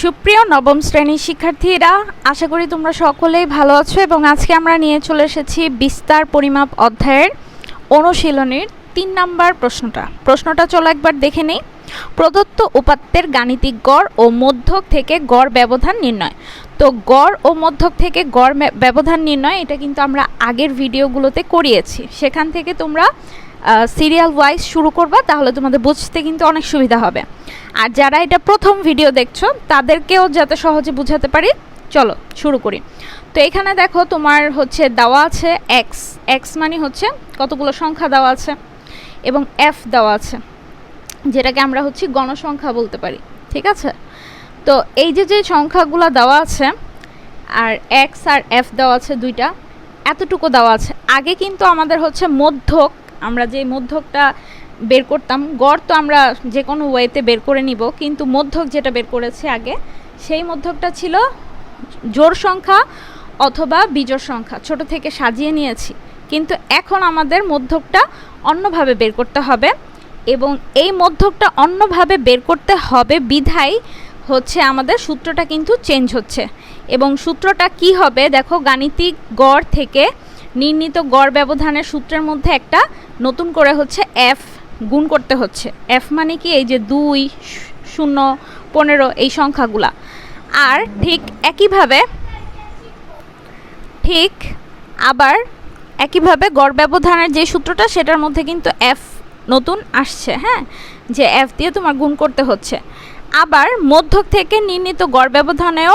সুপ্রিয় নবম শ্রেণির শিক্ষার্থীরা, আশা করি তোমরা সকলেই ভালো আছো এবং আজকে আমরা নিয়ে চলে এসেছি বিস্তার পরিমাপ অধ্যায়ের অনুশীলনের তিন নাম্বার প্রশ্নটা। প্রশ্নটা চলো একবার দেখে নেই। প্রদত্ত উপাত্তের গাণিতিক গড় ও মধ্যক থেকে গড় ব্যবধান নির্ণয়। তো গড় ও মধ্যক থেকে গড় ব্যবধান নির্ণয়, এটা কিন্তু আমরা আগের ভিডিওগুলোতে করিয়েছি। সেখান থেকে তোমরা সিরিয়াল ওয়াইজ শুরু করবা, তাহলে তোমাদের বুঝতে কিন্তু অনেক সুবিধা হবে। আর যারা এটা প্রথম ভিডিও দেখছ, তাদেরকেও যাতে সহজে বুঝাতে পারি, চলো শুরু করি। তো এখানে দেখো তোমার হচ্ছে দেওয়া আছে এক্স এক্স মানে হচ্ছে কতগুলো সংখ্যা দেওয়া আছে এবং এফ দেওয়া আছে, যেটাকে আমরা হচ্ছে গণসংখ্যা বলতে পারি, ঠিক আছে? তো এই যে যে সংখ্যাগুলো দেওয়া আছে, আর এক্স আর এফ দেওয়া আছে দুইটা, এতটুকু দেওয়া আছে। আগে কিন্তু আমাদের হচ্ছে মধ্যক আমরা যে মধ্যকটা বের করতাম, গড় তো আমরা যে কোনো ওয়েতে বের করে নিব, কিন্তু মধ্যক যেটা বের করেছি আগে, সেই মধ্যকটা ছিল জোর সংখ্যা অথবা বিজোর সংখ্যা, ছোট থেকে সাজিয়ে নিয়েছি। কিন্তু এখন আমাদের মধ্যকটা অন্যভাবে বের করতে হবে এবং এই মধ্যকটা অন্যভাবে বের করতে হবে বিধায় হচ্ছে আমাদের সূত্রটা কিন্তু চেঞ্জ হচ্ছে। এবং সূত্রটা কি হবে? দেখো গাণিতিক গড় থেকে নির্ণীত গড় ব্যবধানের সূত্রের মধ্যে একটা, নতুন করে হচ্ছে এফ গুণ করতে হচ্ছে। এফ মানে কি? এই যে দুই, শূন্য, পনেরো, এই সংখ্যাগুলা। আর ঠিক একইভাবে, ঠিক আবার একইভাবে গড় ব্যবধানের যে সূত্রটা, সেটার মধ্যে কিন্তু এফ নতুন আসছে হ্যাঁ? যে এফ দিয়ে তোমার গুণ করতে হচ্ছে। আবার মধ্যক থেকে নির্ণীত গড় ব্যবধানেও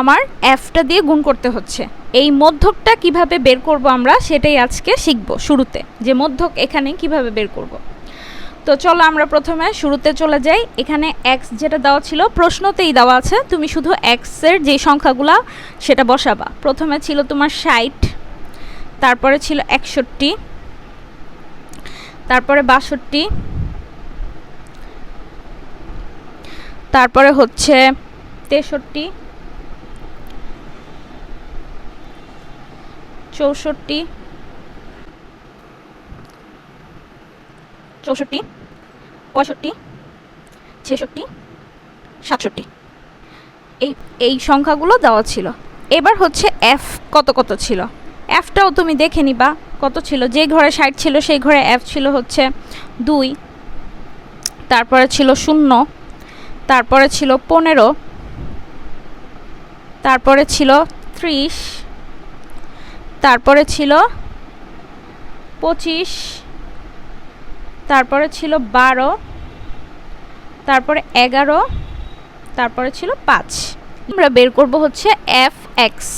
আমার এফটা দিয়ে গুণ করতে হচ্ছে। এই মধ্যকটা কীভাবে বের করব আমরা সেটাই আজকে শিখব শুরুতে। যে মধ্যক এখানে কীভাবে বের করব। তো চলো আমরা প্রথমে শুরুতে চলে যাই। এখানে এক্স যেটা দেওয়া ছিল, প্রশ্নতেই দেওয়া আছে, তুমি শুধু এক্সের যে সংখ্যাগুলা সেটা বসাবা। প্রথমে ছিল তোমার ষাট, তারপরে ছিল একষট্টি, তারপরে বাষট্টি, তারপরে হচ্ছে তেষট্টি চৌষট্টি। চৌষট্টি, পঁয়ষট্টি, ছেষট্টি, সাতষট্টি। এই এই সংখ্যাগুলো দেওয়া ছিল। এবার হচ্ছে এফ কত কত ছিল? এফটাও তুমি দেখে নিবা কত ছিল। যে ঘরে ষাট ছিল, সেই ঘরে এফ ছিল হচ্ছে দুই। তারপরে ছিল শূন্য। তারপরে ছিল পনেরো। তারপরে ছিল ত্রিশ। তারপরে ছিল পঁচিশ, তারপরে ছিল বারো, তারপরে এগারো, তারপরে ছিল পাঁচ। আমরা বের করব হচ্ছে এফ এক্স।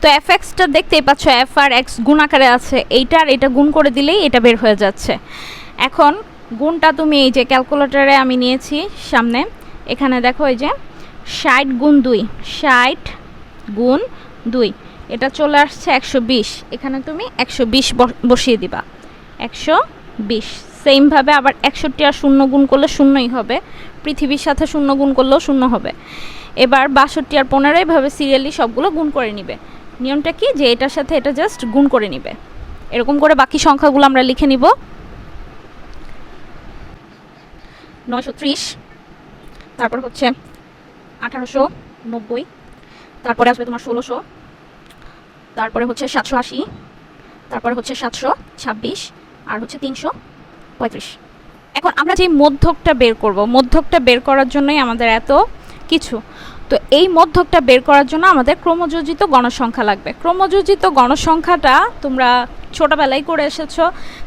তো এফ এক্সটা দেখতেই পাচ্ছ, এফ আর এক্স গুণ আকারে আছে। এইটা আর এটা গুণ করে দিলেই এটা বের হয়ে যাচ্ছে। এখন গুণটা তুমি এই যে ক্যালকুলেটরে আমি নিয়েছি সামনে, এখানে দেখো এই যে ষাট গুণ দুই, ষাট গুণ দুই। এটা চলে আসছে একশো বিশ। এখানে তুমি একশো বিশ বসিয়ে দিবা। একশো বিশ। সেমভাবে আবার একষট্টি আর শূন্য গুণ করলে শূন্যই হবে। পৃথিবীর সাথে শূন্য গুণ করলেও শূন্য হবে। এবার বাষট্টি আর পনেরো এভাবে সিরিয়ালি সবগুলো গুণ করে নিবে। নিয়মটা কি? যে এটার সাথে এটা জাস্ট গুণ করে নিবে। এরকম করে বাকি সংখ্যাগুলো আমরা লিখে নিব। নয়শো ত্রিশ। তারপর হচ্ছে আঠারোশো নব্বই। তারপরে আসবে তোমার ষোলোশো। তারপরে হচ্ছে সাতশো আশি, তারপরে হচ্ছে সাতশো ছাব্বিশ আর হচ্ছে তিনশো পঁয়ত্রিশ। এখন আমরা যে মধ্যকটা বের করব, মধ্যকটা বের করার জন্যই আমাদের এত কিছু। তো এই মধ্যকটা বের করার জন্য আমাদের ক্রমযোজিত গণসংখ্যা লাগবে। ক্রমযোজিত গণসংখ্যাটা তোমরা ছোটোবেলায় করে এসেছ,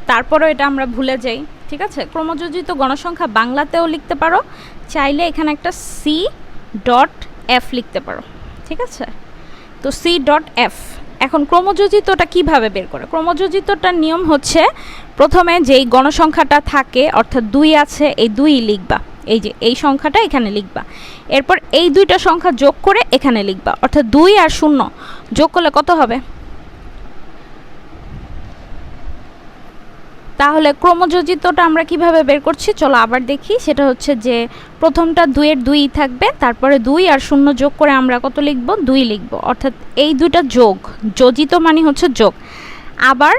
তারপরেও এটা আমরা ভুলে যাই, ঠিক আছে? ক্রমযোজিত গণসংখ্যা বাংলাতেও লিখতে পারো, চাইলে এখানে একটা সি ডট এফ লিখতে পারো, ঠিক আছে? তো সি ডট এফ এখন ক্রমযোজিতটা কীভাবে বের করে? ক্রমযোজিতটার নিয়ম হচ্ছে প্রথমে যেই গণসংখ্যাটা থাকে, অর্থাৎ দুই আছে, এই দুই লিখবা। এই যে, এই সংখ্যাটা এখানে লিখবা। এরপর এই দুইটা সংখ্যা যোগ করে এখানে লিখবা। অর্থাৎ দুই আর শূন্য যোগ করলে কত হবে? তাহলে ক্রমযোজিতটা আমরা কীভাবে বের করছি? চলো আবার দেখি। সেটা হচ্ছে যে প্রথমটা দুইয়ের দুই থাকবে, তারপরে দুই আর শূন্য যোগ করে আমরা কত লিখব? দুই লিখব। অর্থাৎ এই দুইটা যোগ। যোজিত মানে হচ্ছে যোগ। আবার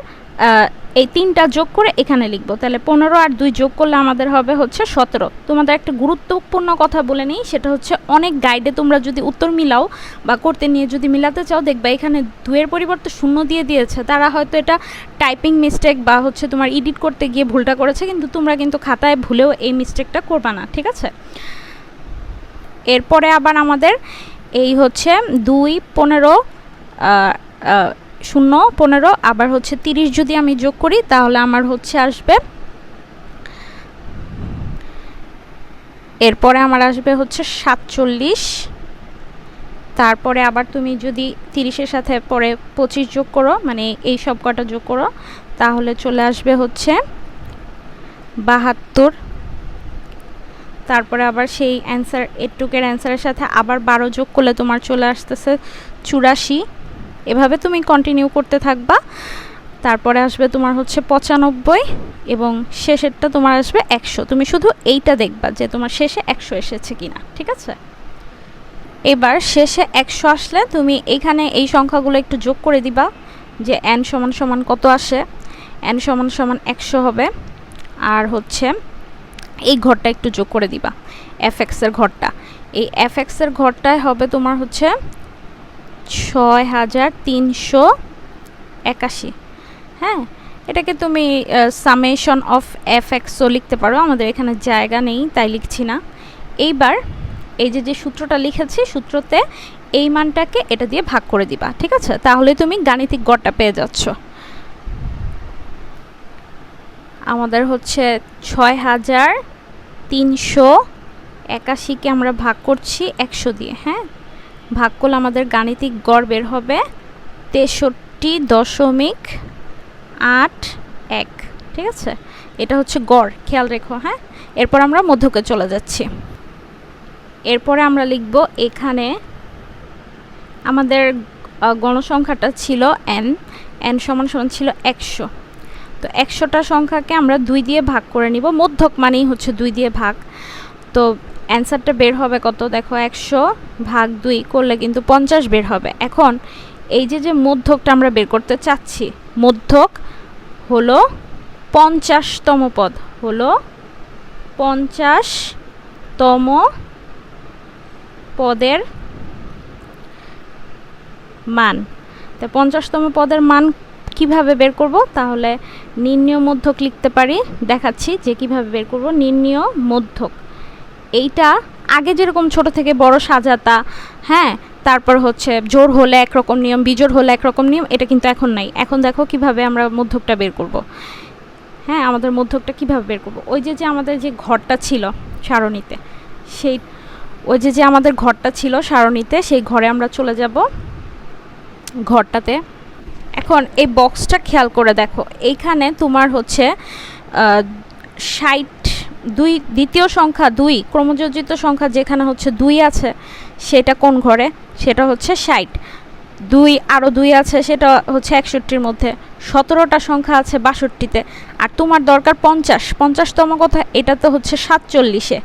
এই তিনটা যোগ করে এখানে লিখব। তাহলে পনেরো আর দুই যোগ করলে আমাদের হবে হচ্ছে সতেরো। তোমাদের একটা গুরুত্বপূর্ণ কথা বলে নিই, সেটা হচ্ছে অনেক গাইডে তোমরা যদি উত্তর মিলাও বা করতে নিয়ে যদি মিলাতে চাও, দেখবা এখানে দুয়ের পরিবর্তে শূন্য দিয়ে দিয়েছে। তারা হয়তো এটা টাইপিং মিস্টেক বা হচ্ছে তোমার এডিট করতে গিয়ে ভুলটা করেছে, কিন্তু তোমরা কিন্তু খাতায় ভুলেও এই মিস্টেকটা করবা না, ঠিক আছে? এরপরে আবার আমাদের এই হচ্ছে দুই, পনেরো শূন্য, পনেরো, আবার হচ্ছে তিরিশ যদি আমি যোগ করি, তাহলে আমার হচ্ছে আসবে। এরপরে আমার আসবে হচ্ছে সাতচল্লিশ। তারপরে আবার তুমি যদি তিরিশের সাথে পরে পঁচিশ যোগ করো মানে এই সব কটা যোগ করো, তাহলে চলে আসবে হচ্ছে বাহাত্তর। তারপরে আবার সেই অ্যান্সার এটুকের অ্যান্সারের সাথে আবার বারো যোগ করলে তোমার চলে আসতেছে চুরাশি। এভাবে তুমি কন্টিনিউ করতে থাকবা। তারপরে আসবে তোমার হচ্ছে পঁচানব্বই এবং শেষেরটা তোমার আসবে একশো। তুমি শুধু এইটা দেখবা যে তোমার শেষে একশো এসেছে কিনা, ঠিক আছে? এবার শেষে একশো আসলে তুমি এইখানে এই সংখ্যাগুলো একটু যোগ করে দিবা যে এন সমান সমান কত আসে। এন সমান সমান একশো হবে। আর হচ্ছে এই ঘরটা একটু যোগ করে দিবা এফ এক্সের ঘরটা। এই এফ এক্সের ঘরটায় হবে তোমার হচ্ছে ছয় হাজার তিনশো একাশি। হ্যাঁ এটাকে তুমি সামেশন অফ এফ এক্সও লিখতে পারো। আমাদের এখানে জায়গা নেই, তাই লিখছি না। এইবার এই যে যে সূত্রটা লিখেছি, সূত্রতে এই মানটাকে এটা দিয়ে ভাগ করে দিবা, ঠিক আছে? তাহলে তুমি গাণিতিক গড়টা পেয়ে যাচ্ছ। আমাদের হচ্ছে ছয় হাজার তিনশো একাশিকে আমরা ভাগ করছি একশো দিয়ে হ্যাঁ? ভাগ করলে আমাদের গাণিতিক গড় বের হবে তেষট্টি দশমিক আট এক, ঠিক আছে? এটা হচ্ছে গড়, খেয়াল রেখো হ্যাঁ? এরপর আমরা মধ্যকে চলে যাচ্ছি। এরপরে আমরা লিখব এখানে আমাদের গণসংখ্যাটা ছিল এন এন সমান সমান ছিল একশো। তো একশোটা সংখ্যাকে আমরা দুই দিয়ে ভাগ করে নিব। মধ্যক মানেই হচ্ছে দুই দিয়ে ভাগ। তো অ্যান্সারটা বের হবে কত? দেখো, একশো ভাগ দুই করলে কিন্তু পঞ্চাশ বের হবে। এখন এই যে যে মধ্যকটা আমরা বের করতে চাচ্ছি, মধ্যক হলো পঞ্চাশতম পদ, হলো পঞ্চাশতম পদের মান। তো পঞ্চাশতম পদের মান কীভাবে বের করব? তাহলে নির্ণয় মধ্যক লিখতে পারি, দেখাচ্ছি যে কীভাবে বের করব। নির্ণয় মধ্যক। এইটা আগে যেরকম ছোট থেকে বড় সাজাতা হ্যাঁ? তারপর হচ্ছে জোর হলে একরকম নিয়ম বিজোর হলে একরকম নিয়ম, এটা কিন্তু এখন নাই। এখন দেখো কীভাবে আমরা মধ্যকটা বের করব। হ্যাঁ আমাদের মধ্যকটা কীভাবে বের করব? ওই যে যে আমাদের যে ঘরটা ছিল সারণীতে, সেই, ওই যে যে আমাদের ঘরটা ছিল সারণীতে, সেই ঘরে আমরা চলে যাব। ঘরটাতে। এখন এই বক্সটা খেয়াল করে দেখো। এইখানে তোমার হচ্ছে ষাট দুই, দ্বিতীয় সংখ্যা দুই, ক্রমযোজিত সংখ্যা যেখানে হচ্ছে দুই আছে, সেটা কোন ঘরে? সেটা হচ্ছে ষাট। দুই আরও দুই আছে, সেটা হচ্ছে একষট্টির মধ্যে। সতেরোটা সংখ্যা আছে বাষট্টিতে। আর তোমার দরকার পঞ্চাশ। পঞ্চাশতম কথা এটা তো হচ্ছে সাতচল্লিশে।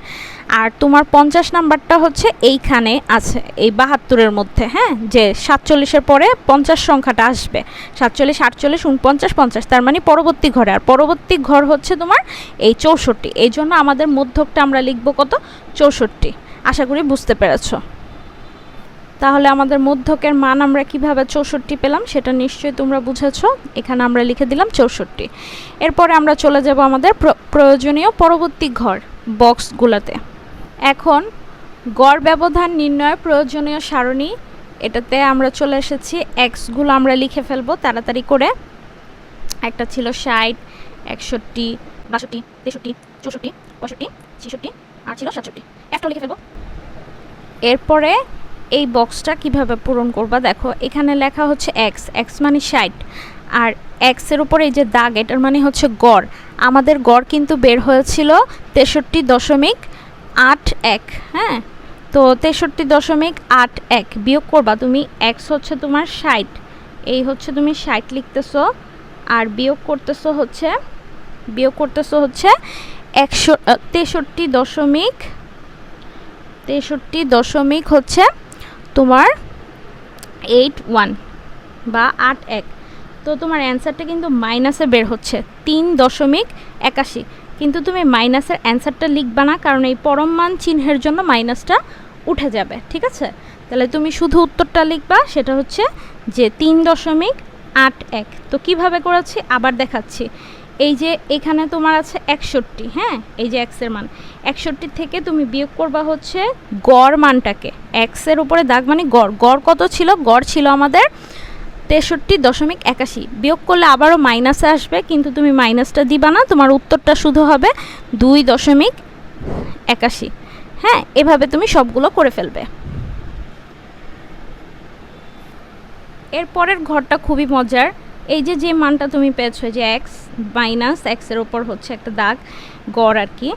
আর তোমার পঞ্চাশ নাম্বারটা হচ্ছে এইখানে আছে, এই বাহাত্তরের মধ্যে হ্যাঁ? যে সাতচল্লিশের পরে পঞ্চাশ সংখ্যাটা আসবে। সাতচল্লিশ, আটচল্লিশ, উনপঞ্চাশ, পঞ্চাশ, তার মানে পরবর্তী ঘরে। আর পরবর্তী ঘর হচ্ছে তোমার এই চৌষট্টি। এই জন্য আমাদের মধ্যকটা আমরা লিখব কত? চৌষট্টি। আশা করি বুঝতে পেরেছ। তাহলে আমাদের মধ্যকের মান আমরা কীভাবে চৌষট্টি পেলাম সেটা নিশ্চয়ই তোমরা বুঝেছ। এখানে আমরা লিখে দিলাম চৌষট্টি। এরপরে আমরা চলে যাব আমাদের প্রয়োজনীয় পরবর্তী ঘর বক্সগুলোতে এখন গড় ব্যবধান নির্ণয়ের প্রয়োজনীয় সারণী, এটাতে আমরা চলে এসেছি এক্সগুলো আমরা লিখে ফেলব তাড়াতাড়ি করে। একটা ছিল ষাট, একষট্টি, বাষট্টি, তেষট্টি, চৌষট্টি, পঁয়ষট্টি, ছেষট্টি, আর ছিল সাতষট্টি। একটা লিখে ফেলব। এরপরে এই বক্সটা কীভাবে পূরণ করবা দেখো, এখানে লেখা হচ্ছে এক্স এক্স মানে ষাট, আর এক্সের উপরে এই যে দাগ, এটার মানে হচ্ছে গড়। আমাদের গড় কিন্তু বের হয়েছিল তেষট্টি দশমিক আট এক হ্যাঁ? তো তেষট্টি দশমিক আট এক বিয়োগ করবা তুমি এক্স হচ্ছে তোমার ষাট, এই হচ্ছে তুমি ষাট লিখতেছো, আর বিয়োগ করতেছো হচ্ছে, বিয়োগ করতেছো হচ্ছে একশো তেষট্টি দশমিক তেষট্টি দশমিক হচ্ছে তোমার এইট ওয়ান বা আট এক। তো তোমার অ্যান্সারটা কিন্তু মাইনাসে বের হচ্ছে তিন দশমিক একাশি। কিন্তু তুমি মাইনাসের অ্যান্সারটা লিখবা না, কারণ এই পরম মান চিহ্নের জন্য মাইনাসটা উঠে যাবে, ঠিক আছে? তাহলে তুমি শুধু উত্তরটা লিখবা, সেটা হচ্ছে যে তিন দশমিক আট এক। তো কীভাবে করেছি? আবার দেখাচ্ছি। এই যে এখানে তোমার আছে একষট্টি হ্যাঁ? এই যে এক্সের মান। একষট্টি থেকে তুমি বিয়োগ করবা হচ্ছে গড় মানটাকে। এক্সের উপরে দাগ মানে গড়। গড় কত ছিল? গড় ছিল আমাদের তেষট্টি দশমিক একাশি। বিয়োগ করলে আবারও মাইনাসে আসবে, কিন্তু তুমি মাইনাসটা দিবা না, তোমার উত্তরটা শুধু হবে দুই দশমিক একাশি। হ্যাঁ এভাবে তুমি সবগুলো করে ফেলবে। এর পরের ঘরটা খুবই মজার। এই যে যে মানটা তুমি পেয়েছ যে এক্স মাইনাস এক্সের ওপর হচ্ছে একটা দাগ, গড় আর কি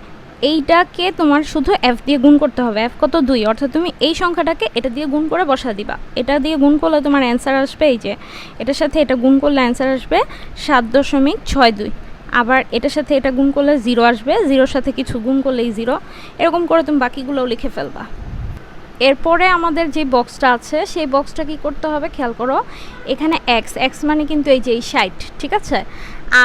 এইটাকে তোমার শুধু এফ দিয়ে গুণ করতে হবে। এফ কত? দুই। অর্থাৎ তুমি এই সংখ্যাটাকে এটা দিয়ে গুণ করে বসা দিবা। এটা দিয়ে গুণ করলে তোমার অ্যান্সার আসবে এই যে, এটার সাথে এটা গুণ করলে অ্যান্সার আসবে সাত দশমিক ছয় দুই। আবার এটার সাথে এটা গুণ করলে জিরো আসবে। জিরোর সাথে কিছু গুণ করলেই জিরো এরকম করে তুমি বাকিগুলোও লিখে ফেলবা। এরপরে আমাদের যে বক্সটা আছে, সেই বক্সটা কি করতে হবে খেয়াল করো, এখানে এক্স এক্স মানে কিন্তু এই যে এই সাইট ঠিক আছে?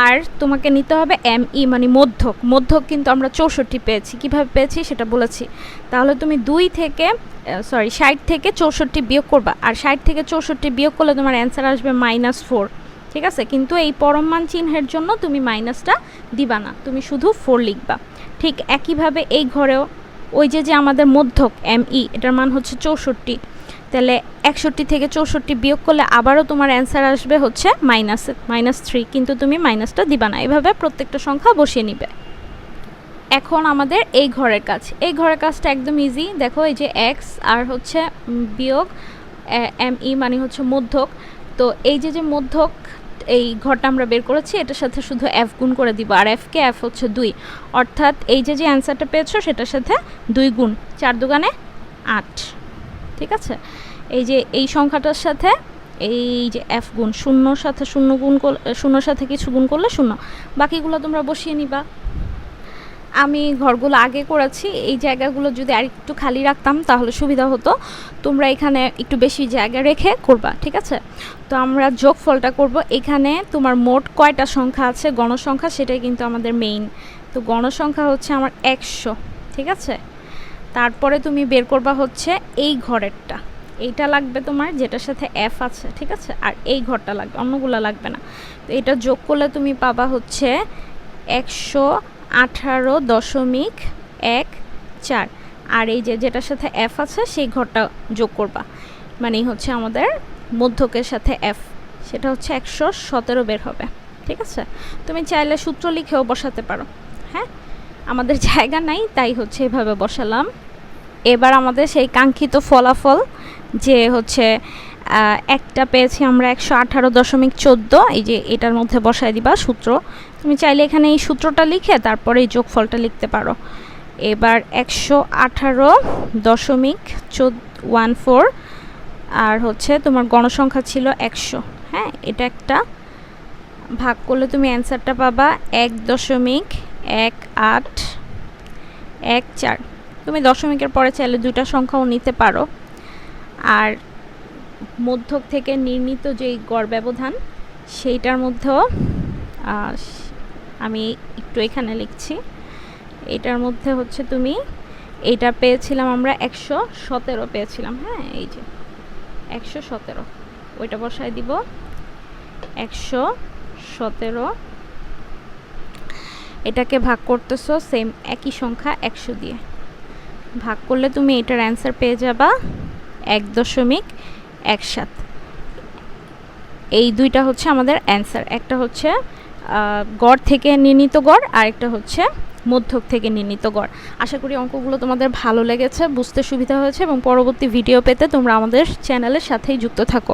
আর তোমাকে নিতে হবে এম ই মানে মধ্যক মধ্যক কিন্তু আমরা চৌষট্টি পেয়েছি। কীভাবে পেয়েছি সেটা বলেছি। তাহলে তুমি দুই থেকে সরি ষাট থেকে চৌষট্টি বিয়োগ করবা। আর ষাট থেকে চৌষট্টি বিয়োগ করলে তোমার অ্যান্সার আসবে মাইনাস ফোর ঠিক আছে? কিন্তু এই পরমমান চিহ্নের জন্য তুমি মাইনাসটা দিবা না। তুমি শুধু ফোর লিখবা। ঠিক একইভাবে এই ঘরেও ওই যে যে আমাদের মধ্যক এম ই এটার মান হচ্ছে চৌষট্টি। তাহলে একষট্টি থেকে চৌষট্টি বিয়োগ করলে আবারও তোমার অ্যান্সার আসবে হচ্ছে মাইনাস মাইনাস থ্রি কিন্তু তুমি মাইনাসটা দিবা না। এভাবে প্রত্যেকটা সংখ্যা বসিয়ে নিবে। এখন আমাদের এই ঘরের কাজ। এই ঘরের কাজটা একদম ইজি দেখো, এই যে এক্স আর হচ্ছে বিয়োগ এম ই মানে হচ্ছে মধ্যক। তো এই যে যে মধ্যক এই ঘরটা আমরা বের করেছি, এটার সাথে শুধু এফ গুণ করে দিব, আর এফকে এফ হচ্ছে দুই। অর্থাৎ এই যে যে অ্যান্সারটা পেয়েছ, সেটার সাথে দুই গুণ, চার দোকানে আট। ঠিক আছে? এই যে, এই সংখ্যাটার সাথে এই যে এফ গুণ, শূন্যর সাথে শূন্য গুণ করলে শূন্যর সাথে কিছু গুণ করলে শূন্য। বাকিগুলো তোমরা বসিয়ে নিবা। আমি ঘরগুলো আগে করেছি, এই জায়গাগুলো যদি আর একটু খালি রাখতাম তাহলে সুবিধা হতো। তোমরা এখানে একটু বেশি জায়গা রেখে করবা, ঠিক আছে? তো আমরা যোগফলটা করব। এখানে তোমার মোট কয়টা সংখ্যা আছে? গণসংখ্যা সেটাই কিন্তু আমাদের মেইন তো গণসংখ্যা হচ্ছে আমার একশো, ঠিক আছে? তারপরে তুমি বের করবা হচ্ছে এই ঘরেরটা। এইটা লাগবে তোমার যেটার সাথে এফ আছে, ঠিক আছে? আর এই ঘরটা লাগবে, অন্যগুলো লাগবে না। তো এটা যোগ করলে তুমি পাবা হচ্ছে একশো আঠারো দশমিক এক চার। আর এই যে যেটার সাথে এফ আছে, সেই ঘরটা যোগ করবা। মানে হচ্ছে আমাদের মধ্যকের সাথে এফ সেটা হচ্ছে একশো সতেরো বের হবে। ঠিক আছে? তুমি চাইলে সূত্র লিখেও বসাতে পারো। হ্যাঁ? আমাদের জায়গা নাই, তাই হচ্ছে এভাবে বসালাম। এবার আমাদের সেই কাঙ্ক্ষিত ফলাফল, যে হচ্ছে একটা পেয়েছি আমরা একশো আঠারো দশমিক চোদ্দ। এই যে এটার মধ্যে বসায় দিবা সূত্র। তুমি চাইলে এখানে এই সূত্রটা লিখে তারপরে এই যোগফলটা লিখতে পারো। এবার একশো আঠারো দশমিক চোদ্দ ওয়ান ফোর, আর হচ্ছে তোমার গণসংখ্যা ছিল একশো। হ্যাঁ এটা একটা। ভাগ করলে তুমি অ্যান্সারটা পাবা এক দশমিক এক আট এক চার। তুমি দশমিকের পরে চাইলে দুইটা সংখ্যাও নিতে পারো। আর মধ্যক থেকে নির্মিত যেই গড় ব্যবধান, সেইটার মধ্যেও আমি একটু এখানে লিখছি। এটার মধ্যে হচ্ছে তুমি, এটা পেয়েছিলাম আমরা একশো সতেরো পেয়েছিলাম হ্যাঁ এই যে, একশো সতেরো, ওইটা বসায় দিব। একশো সতেরো, এটাকে ভাগ করতেছো সেম একই সংখ্যা একশো দিয়ে। ভাগ করলে তুমি এটার অ্যান্সার পেয়ে যাবা এক দশমিক এক সাত এই দুইটা হচ্ছে আমাদের অ্যান্সার একটা হচ্ছে গড় থেকে নির্ণীত গড়, আর একটা হচ্ছে মধ্যক থেকে নির্ণীত গড়। আশা করি অঙ্কগুলো তোমাদের ভালো লেগেছে, বুঝতে সুবিধা হয়েছে, এবং পরবর্তী ভিডিও পেতে তোমরা আমাদের চ্যানেলের সাথেই যুক্ত থাকো।